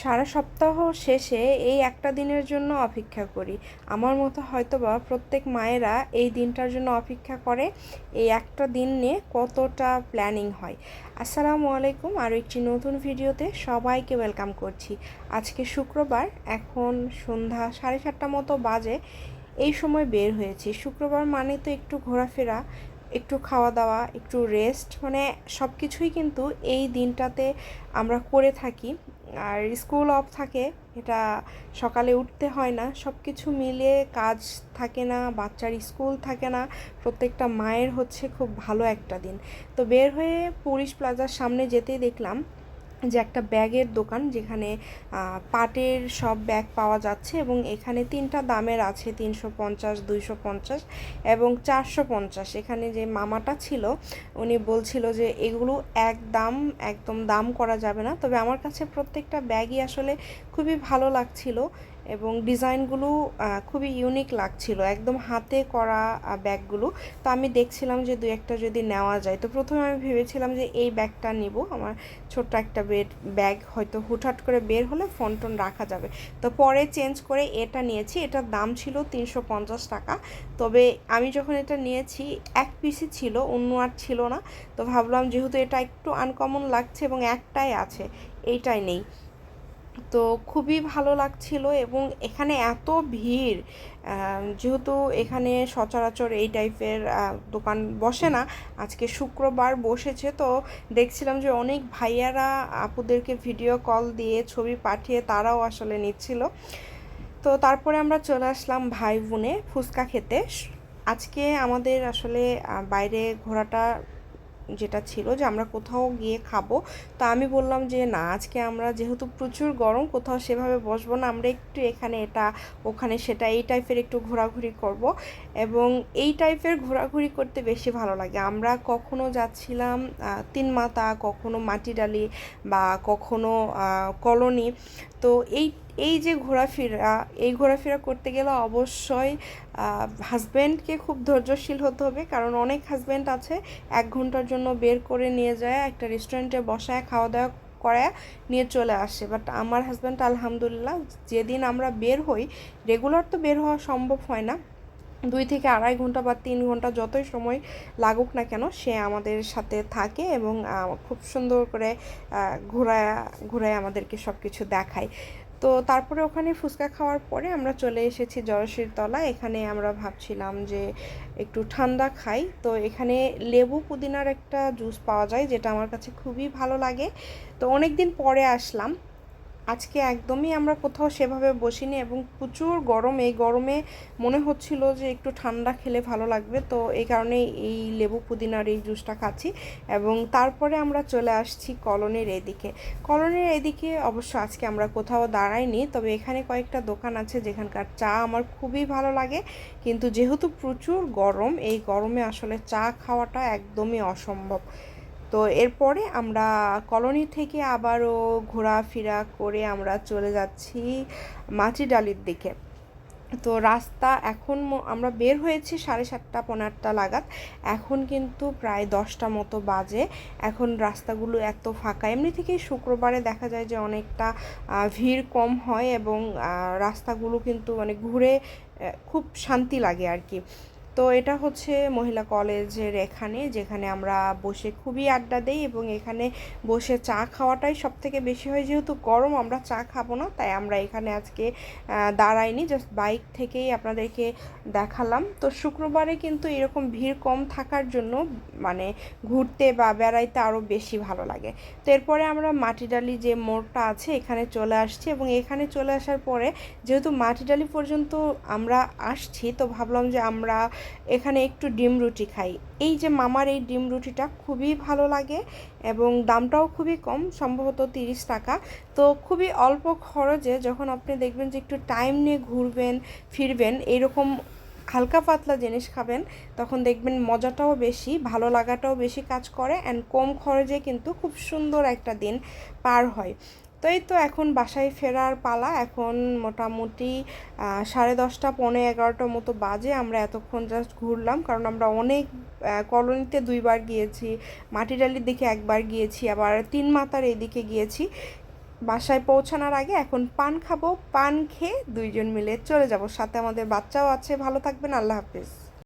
সারা সপ্তাহ শেষে এই একটা দিনের জন্য অপেক্ষা করি। আমার মতো হয়তোবা প্রত্যেক মায়েরা এই দিনটার জন্য অপেক্ষা করে, এই একটা দিন নিয়ে কতটা প্ল্যানিং হয়। আসসালামু আলাইকুম, আরও একটি নতুন ভিডিওতে সবাইকে ওয়েলকাম করছি। আজকে শুক্রবার, এখন সন্ধ্যা সাড়ে সাতটা মতো বাজে, এই সময় বের হয়েছি। শুক্রবার মানে তো একটু ঘোরাফেরা, একটু খাওয়া দাওয়া একটু রেস্ট মানে সব কিছুই কিন্তু এই দিনটাতে আমরা করে থাকি। আর স্কুল অফ থাকে, এটা সকালে উঠতে হয় না। সব কিছু মিলে কাজ থাকে না, বাচ্চার স্কুল থাকে না, প্রত্যেকটা মায়ের হচ্ছে খুব ভালো একটা দিন। তো বের হয়ে পুলিশ প্লাজার সামনে যেতেই দেখলাম যে একটা ব্যাগের দোকান যেখানে পাটের সব ব্যাগ পাওয়া যাচ্ছে এবং এখানে তিনটা দামের আছে, তিনশো পঞ্চাশ, দুইশো পঞ্চাশ এবং চারশো পঞ্চাশ। এখানে যে মামাটা ছিল, উনি বলছিল যে এগুলো এক দাম, একদম দাম করা যাবে না। তবে আমার কাছে প্রত্যেকটা ব্যাগই আসলে খুবই ভালো লাগছিল এবং ডিজাইনগুলো খুবই ইউনিক লাগছিল। একদম হাতে করা ব্যাগগুলো। তো আমি দেখছিলাম যে দু একটা যদি নেওয়া যায়, তো প্রথমে আমি ভেবেছিলাম যে এই ব্যাগটা নিব। আমার ছোট্ট একটা বেড, ব্যাগ হয়তো হুটহাট করে বের হলে ফোন টোন রাখা যাবে। তো পরে চেঞ্জ করে এটা নিয়েছি। এটার দাম ছিল তিনশো পঞ্চাশ টাকা। তবে আমি যখন এটা নিয়েছি, এক পিসই ছিল, অন্য আর ছিল না। তো ভাবলাম যেহেতু এটা একটু আনকমন লাগছে এবং একটাই আছে, এইটাই নেই। তো খুবই ভালো লাগছিল এবং এখানে এত ভিড় যেহেতু এখানে সচরাচর এই টাইপের দোকান বসে না, আজকে শুক্রবার বসেছে, তো দেখছিলাম যে অনেক ভাইয়ারা আপুদেরকে ভিডিও কল দিয়ে ছবি পাঠিয়ে তারাও আসলে নিচ্ছিল। তো তারপরে আমরা চলে আসলাম ভাই বোনে ফুচকা খেতে। আজকে আমাদের আসলে বাইরে ঘোরাটা যেটা ছিল যে আমরা কোথাও গিয়ে খাব। তা আমি বললাম যে, না, আজকে আমরা যেহেতু প্রচুর গরম, কোথাও সেভাবে বসবো না, আমরা একটু এখানে এটা, ওখানে সেটা, এই টাইপের একটু ঘোরাঘুরি করব। এবং এই টাইপের ঘোরাঘুরি করতে বেশি ভালো লাগে। আমরা কখনো যাচ্ছিলাম তিন মাতা, কখনো মাটিডালি বা কখনো কলোনি। তো এই এই যে ঘোরাফেরা, এই ঘোরাফেরা করতে গেলে অবশ্যই হাজব্যান্ডকে খুব ধৈর্যশীল হতে হবে। কারণ অনেক হাজব্যান্ড আছে, এক ঘণ্টার জন্য বের করে নিয়ে যায়, একটা রেস্টুরেন্টে বসায় খাওয়া দাওয়া করে নিয়ে চলে আসে। বাট আমার হাজব্যান্ড আলহামদুলিল্লাহ, যেদিন আমরা বের হই রেগুলার তো বের হওয়া সম্ভব হয় না। দুই থেকে আড়াই ঘণ্টা বা তিন ঘণ্টা যতই সময় লাগুক না কেন, সে আমাদের সাথে থাকে এবং খুব সুন্দর করে ঘোরায় ঘোরায় আমাদেরকে সব কিছু দেখায়। তো তারপরে ওখানে ফুচকা খাওয়ার পরে আমরা চলে এসেছি জরসির তলা এখানে আমরা ভাবছিলাম যে একটু ঠান্ডা খাই। তো এখানে লেবু পুদিনার একটা জুস পাওয়া যায়, যেটা আমার কাছে খুবই ভালো লাগে। তো অনেক দিন পরে আসলাম। আজকে একদমই আমরা কোথাও সেভাবে বসিনি এবং প্রচুর গরম। এই গরমে মনে হচ্ছিল যে একটু ঠান্ডা খেলে ভালো লাগবে, তো এই কারণে এই লেবু পুদিনার এই জুসটা খাচ্ছি এবং তারপরে আমরা চলে আসছি কলোনির এদিকে। কলোনির এদিকে অবশ্য আজকে আমরা কোথাও দাঁড়াইনি, তবে এখানে কয়েকটা দোকান আছে যেখানকার চা আমার খুবই ভালো লাগে। কিন্তু যেহেতু প্রচুর গরম, এই গরমে আসলে চা খাওয়াটা একদমই অসম্ভব। তো এরপরে আমরা কলোনি থেকে আবারও ঘোরাফেরা করে আমরা চলে যাচ্ছি মাটিডালির দিকে। তো রাস্তা এখন আমরা বের হয়েছি সাড়ে সাতটা পনেরো আটটা লাগাত এখন কিন্তু প্রায় দশটা মতো বাজে। এখন রাস্তাগুলো এত ফাঁকা। এমনি থেকেই শুক্রবারে দেখা যায় যে অনেকটা ভিড় কম হয় এবং রাস্তাগুলো কিন্তু মানে ঘুরে খুব শান্তি লাগে আর কি। তো এটা হচ্ছে মহিলা কলেজের এখানে, যেখানে আমরা বসে খুবই আড্ডা দেই এবং এখানে বসে চা খাওয়াটাই সব থেকে বেশি হয়। যেহেতু গরম, আমরা চা খাব না, তাই আমরা এখানে আজকে দাঁড়াইনি জাস্ট বাইক থেকেই আপনাদেরকে দেখালাম। তো শুক্রবারে কিন্তু এরকম ভিড় কম থাকার জন্য মানে ঘুরতে বা বেড়াইতে আরও বেশি ভালো লাগে। তো এরপরে আমরা মাটিডালি যে মোড়টা আছে, এখানে চলে আসছি এবং এখানে চলে আসার পরে, যেহেতু মাটিডালি পর্যন্ত আমরা আসছি, তো ভাবলাম যে আমরা এখানে একটু ডিম রুটি খাই। এই যে মামার এই ডিম রুটিটা খুবই ভালো লাগে এবং দামটাও খুবই কম, সম্ভবত তিরিশ টাকা। তো খুবই অল্প খরচে যখন আপনি দেখবেন যে একটু টাইম নিয়ে ঘুরবেন, ফিরবেন এইরকম হালকা পাতলা জিনিস খাবেন, তখন দেখবেন মজাটাও বেশি, ভালো লাগাটাও বেশি কাজ করে অ্যান্ড কম খরচে কিন্তু খুব সুন্দর একটা দিন পার হয়। তো এই তো এখন বাসায় ফেরার পালা। এখন মোটামুটি সাড়ে দশটা, পৌনে এগারোটার মতো বাজে। আমরা এতক্ষণ জাস্ট ঘুরলাম, কারণ আমরা অনেক কলোনিতে দুইবার গিয়েছি মাটিডালির দিকে একবার গিয়েছি, আবার তিন মাতার এদিকে গিয়েছি। বাসায় পৌঁছানোর আগে এখন পান খাব, পান খেয়ে দুইজন মিলে চলে যাব। সাথে আমাদের বাচ্চাও আছে। ভালো থাকবেন, আল্লাহ হাফিজ।